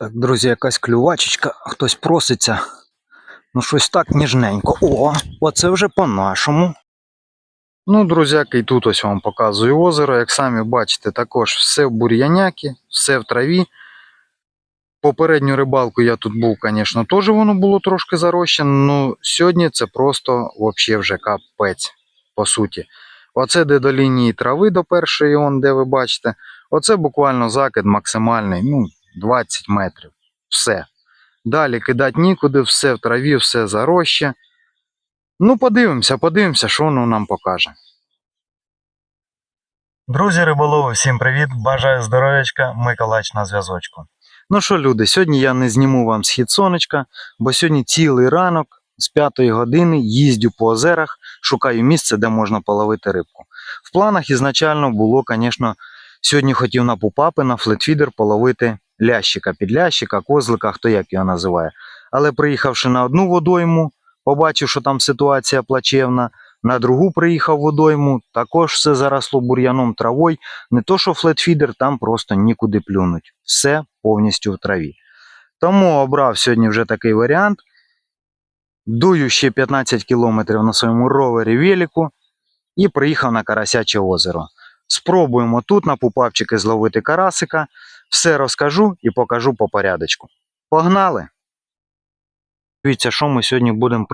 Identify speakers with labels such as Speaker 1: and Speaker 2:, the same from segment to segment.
Speaker 1: Так, друзі, якась клювачечка, хтось проситься. Ну, щось так ніжненько. О, оце вже по-нашому. Ну, друзяки, і тут ось вам показую озеро. Як самі бачите, також все в бур'яняки, все в траві. Попередню рибалку я тут був, звісно, теж воно було трошки зарощено. Ну, сьогодні це просто взагалі вже капець, по суті. Оце де до лінії трави до першої, он, де ви бачите. Оце буквально закид максимальний, ну, 20 метрів. Все. Далі кидати нікуди, все в траві, все зароща. Ну, подивимося, подивимося, що воно нам покаже. Друзі риболови, всім привіт! Бажаю здоров'ячка, Миколач на зв'язочку. Ну що, люди, сьогодні я не зніму вам схід сонечка, бо сьогодні цілий ранок з 5 години їздю по озерах, шукаю місце, де можна половити рибку. В планах ізначально було, звісно, сьогодні хотів на пупапи, на флетфідер половити лящика, підлящика, козлика, хто як його називає. Але приїхавши на одну водойму, побачив, що там ситуація плачевна. На другу приїхав водойму, також все заросло бур'яном травою. Не то, що флетфідер, там просто нікуди плюнуть. Все повністю в траві. Тому обрав сьогодні вже такий варіант. Дую ще 15 кілометрів на своєму ровері велику і приїхав на Карасяче озеро. Спробуємо тут на пупапчики зловити карасика. Все розкажу і покажу по порядочку. Погнали! Дивіться, що ми сьогодні будемо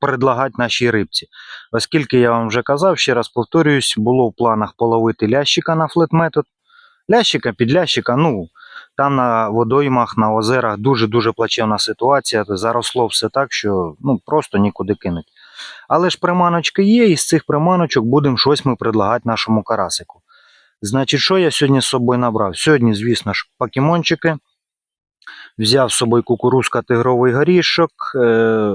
Speaker 1: предлагати нашій рибці. Оскільки я вам вже казав, ще раз повторююсь, було в планах половити лящика на флет-метод. Лящика, підлящика, ну, там на водоймах, на озерах дуже-дуже плачевна ситуація. Заросло все так, що ну, просто нікуди кинуть. Але ж приманочки є, і з цих приманочок будемо щось ми предлагати нашому карасику. Значить, що я сьогодні з собою набрав? Сьогодні, звісно ж, покемончики. Взяв з собою кукурузка тигровий горішок, е,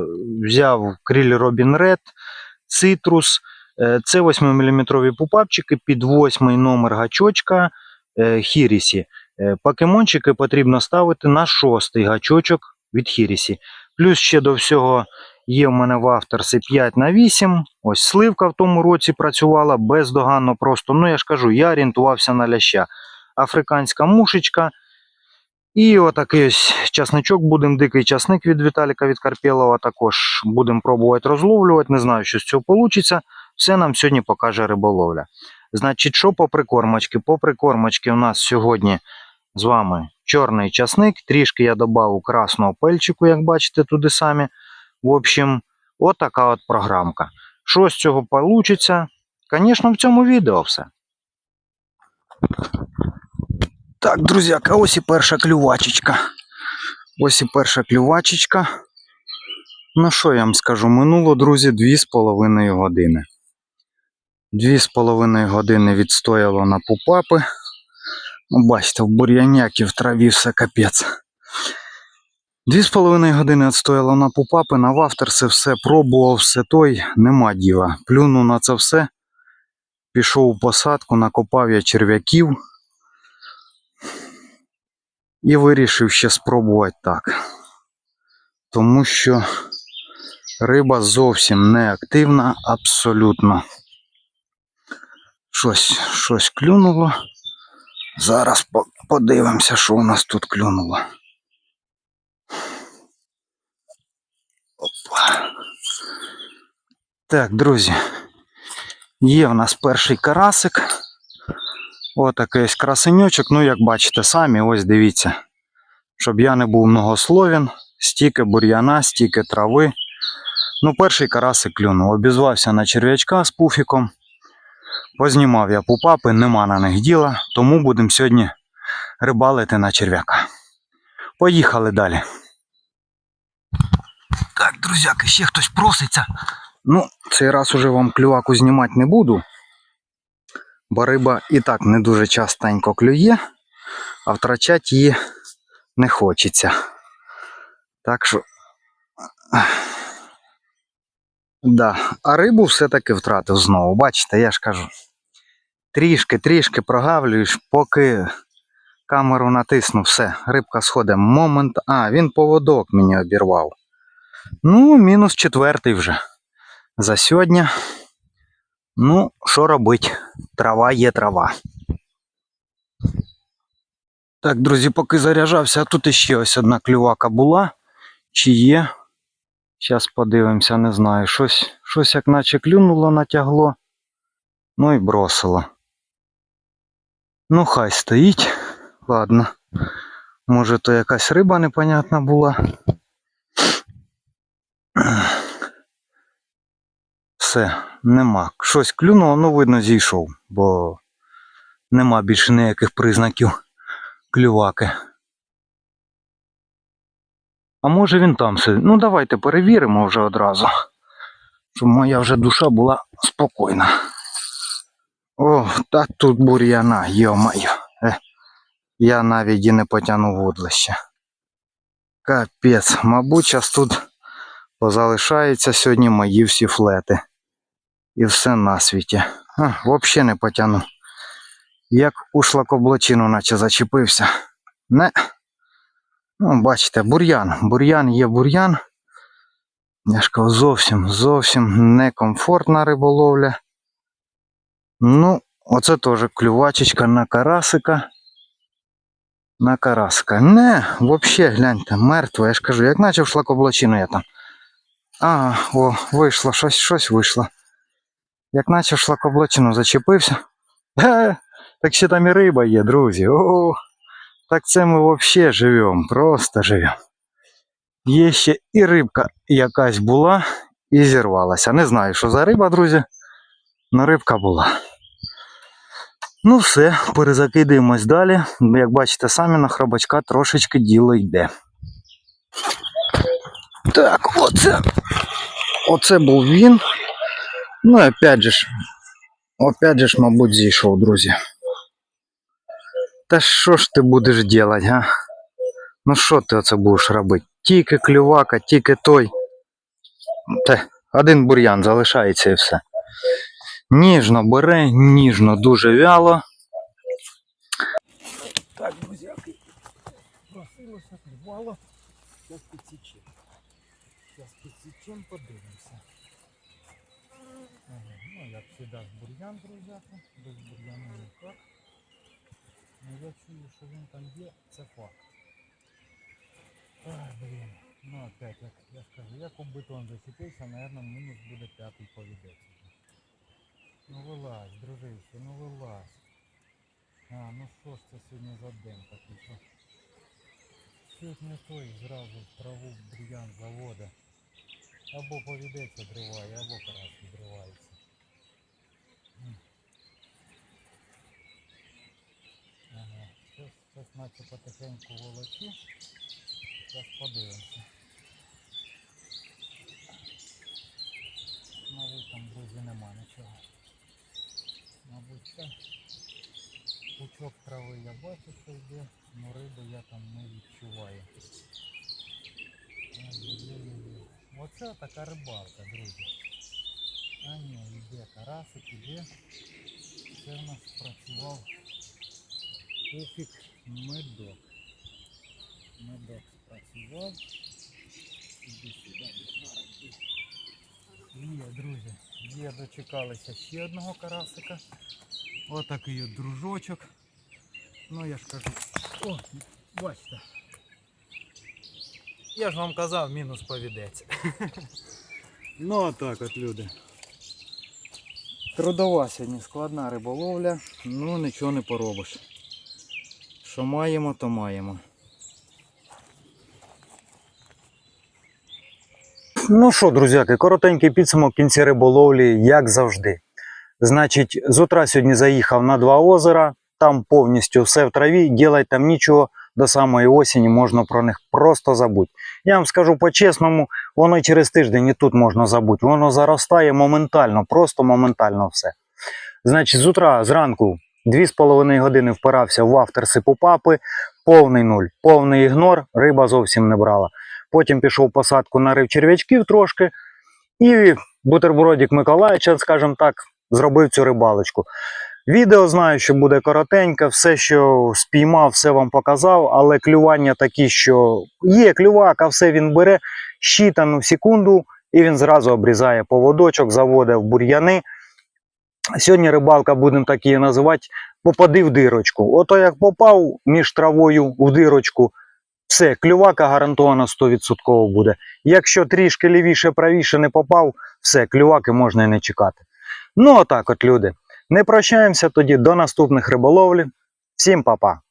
Speaker 1: взяв кріль Робін Ред, цитрус. Е, це 8-мм пупапчики під 8 номер гачочка е, Хірісі. Покемончики потрібно ставити на 6 гачочок від Хірісі. Плюс ще до всього є в мене в авторсі 5 на 8. Ось сливка в тому році працювала бездоганно просто. Ну я ж кажу, я орієнтувався на ляща. Африканська мушечка. І отакий ось часничок будемо, дикий часник від Віталіка від Карпєлова також будемо пробувати розловлювати. Не знаю, що з цього вийде. Все нам сьогодні покаже риболовля. Значить, що по прикормочки? По прикормочки у нас сьогодні з вами чорний часник. Трішки я додав красного пельчику, як бачите, туди самі. В общем, отака от програмка. Що з цього вийде? Звісно, в цьому відео все. Так, друзяка, ось і перша клювачечка. Ось і перша клювачечка. Ну що я вам скажу? Минуло, друзі, 2,5 години. 2,5 години відстояло на пупапи. Ну, бачите, в бур'янякі в траві все капець. Дві з половиною години відстояло на пупапи, на вафтерси все пробував, все той, нема діла. Плюнув на це все, пішов у посадку, накопав я черв'яків і вирішив ще спробувати так. Тому що риба зовсім не активна, абсолютно. Щось, щось клюнуло. Зараз подивимося, що у нас тут клюнуло. Опа. Так, друзі. Є в нас перший карасик. Отакий красенючок. Ну, як бачите самі, ось дивіться. Щоб я не був многословен, стільки бур'яна, стільки трави. Ну, перший карасик клюнув. Обізвався на черв'ячка з пуфіком. Познімав я пупапи, нема на них діла, тому будемо сьогодні рибалити на черв'яка. Поїхали далі. Так, друзяки, ще хтось проситься. Ну, цей раз уже вам клюваку знімати не буду. Бо риба і так не дуже частенько клює, а втрачати її не хочеться. Так що. Да. А рибу все-таки втратив знову. Бачите, я ж кажу. Трішки-трішки прогавлюєш, поки камеру натисну, все, рибка сходить. Момент. А, він поводок мені обірвав. Ну, мінус четвертий вже. За сьогодні. Ну, що робить? Трава є трава. Так, друзі, поки заряджався, тут іще ось одна клювака була. Чи є? Зараз подивимося, не знаю. Щось, щось як наче клюнуло, натягло. Ну і бросило. Ну, хай стоїть. Ладно. Може, то якась риба непонятна була. Все, нема. Щось клюнуло, ну видно, зійшов, бо нема більше ніяких признаків клюваки. А може він там сидить? Ну давайте перевіримо вже одразу. Щоб моя вже душа була спокійна. О, та тут бур'яна, йо-моє. Е, я навіть і не потягну вудлище. Капець, мабуть, зараз тут позалишаються сьогодні мої всі флети. І все на світі. А, взагалі не потягну. Як у шлакоблочину наче зачепився. Не. Ну, бачите, бур'ян. Бур'ян є бур'ян. Я ж кажу, зовсім, зовсім некомфортна риболовля. Ну, оце теж клювачечка на карасика. На карасика. Не, взагалі, гляньте, мертва. Я ж кажу, як наче в шлакоблочину я там. Ага, о, вийшло, щось, щось вийшло. Як наче в шлакоблочину зачепився. Ге, так ще там і риба є, друзі. О, так це ми взагалі живемо, просто живемо. Є ще і рибка якась була і зірвалася. Не знаю, що за риба, друзі. Але рибка була. Ну все, перезакидаємось далі. Як бачите, самі на хробачка трошечки діло йде. Так, оце. Оце був він. Ну і опять же ж. Опять же ж, мабуть, зійшов, друзі. Та що ж ти будеш делать, га? Ну що ти оце будеш робити? Тільки клювака, тільки той. Та, один бур'ян залишається і все. Ніжно бере, ніжно, дуже вяло. Так, друзяки. Просилося, клювало. Зараз підсічемо. Зараз підсічемо, подивимося. Ага, ну, як завжди, бур'ян, друзяки. Без бур'яну ніяк. Ну, я чую, що він там є, це факт. Ай, блін. Ну опять, як я скажу, як у бетон зачепився, наверное, мінус буде п'ятий повідець. Ну вилазь, дружище, ну вилазь. А, ну що ж це сьогодні за день такий, що сьогодні той зразу траву бур'ян завода. Або повідець одриває, або карась відривається. Ага, щось, щось наче потихеньку волочу. Зараз подивимося. Мабуть, там, друзі, нема нічого. Мабуть, це пучок трави я бачу, що йде, але риби я там не відчуваю. Оце така рибалка, друзі. А ні, йде карасик, іде. Це в нас працював пофіг медок. Медок спрацював. Іди сюди. Є, друзі, є, дочекалися ще одного карасика. Отакий от дружочок. Ну я ж кажу. О, бачите. Я ж вам казав, мінус повідець. ну отак от люди. Трудова сьогодні складна риболовля, ну нічого не поробиш. Що маємо, то маємо. Ну що, друзяки, коротенький підсумок в кінці риболовлі, як завжди. Значить, з утра сьогодні заїхав на два озера, там повністю все в траві, ділать там нічого, до самої осені можна про них просто забути. Я вам скажу по-чесному, воно через тиждень і тут можна забути. Воно заростає моментально, просто моментально все. Значить, з утра, зранку, 2,5 години впирався в авторси папи, повний нуль, повний ігнор, риба зовсім не брала. Потім пішов посадку на рив черв'ячків трошки. І бутербродик Миколаївича, скажімо так, зробив цю рибалочку. Відео знаю, що буде коротеньке, все, що спіймав, все вам показав, але клювання такі, що є клювак, а все він бере щитану секунду, і він зразу обрізає поводочок, заводить в бур'яни. Сьогодні рибалка, будемо так її називати, попади в дирочку. Ото як попав між травою в дирочку, все, клювака гарантовано 100% буде. Якщо трішки лівіше, правіше не попав, все, клюваки можна і не чекати. Ну, отак от, люди. Не прощаємося тоді до наступних риболовлі. Всім па-па!